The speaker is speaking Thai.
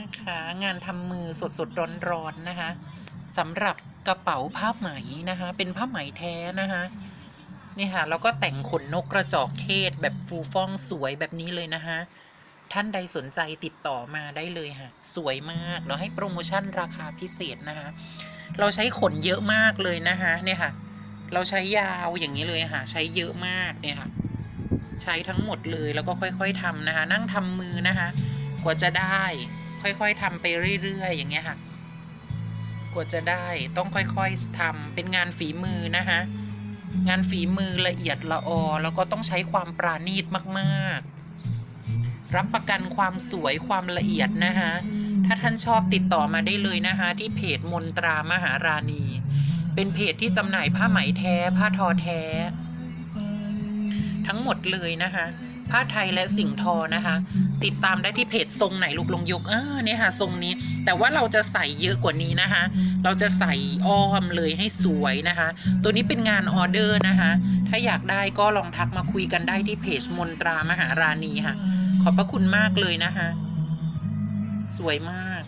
นะคะ งานทำมือสดสดร้อนร้อนๆนะคะสำหรับกระเป๋าผ้าไหมนะคะ เป็นผ้าไหมแท้นะคะนี่ค่ะแล้วก็แต่งขนนกกระจอกเทศแบบฟูฟ่องสวยแบบนี้เลยนะคะท่านใดสนใจติดต่อมาได้เลยค่ะ สวยมากเราให้โปรโมชั่นราคาพิเศษนะคะ เราใช้ขนเยอะมากเลยนะคะเนี่ยค่ะ เราใช้ยาวอย่างนี้เลยค่ะ ใช้เยอะมากเนี่ยค่ะ ใช้ทั้งหมดเลยแล้วก็ค่อย ๆทำนะคะ นั่งทำมือนะคะ กว่าจะได้ ค่อยๆทำไปเรื่อยๆ อย่างเงี้ยค่ะกว่าจะได้ต้องค่อยๆทำเป็นงานฝีมือนะคะ งานฝีมือละเอียดละออ แล้วก็ต้องใช้ความปราณีตมากๆ รับประกันความสวยความละเอียดนะคะถ้าท่านชอบติดต่อมาได้เลยนะคะ ที่เพจมนตรามหาราณี เป็นเพจที่จำหน่ายผ้าไหมแท้ ผ้าทอแท้ ทั้งหมดเลยนะคะ ผ้าไทยและสิ่งทอนะคะ ติดตามได้ที่เพจทรงไหนลูกลงยุกอ่าเนี่ยค่ะทรงนี้ แต่ว่าเราจะใส่เยอะกว่านี้นะคะ เราจะใส่อ้อมเลยให้สวยนะคะ ตัวนี้เป็นงานออเดอร์นะคะ ถ้าอยากได้ก็ลองทักมาคุยกันได้ที่เพจมนตรามหาราณีค่ะ ขอบพระคุณมากเลยนะคะ สวยมาก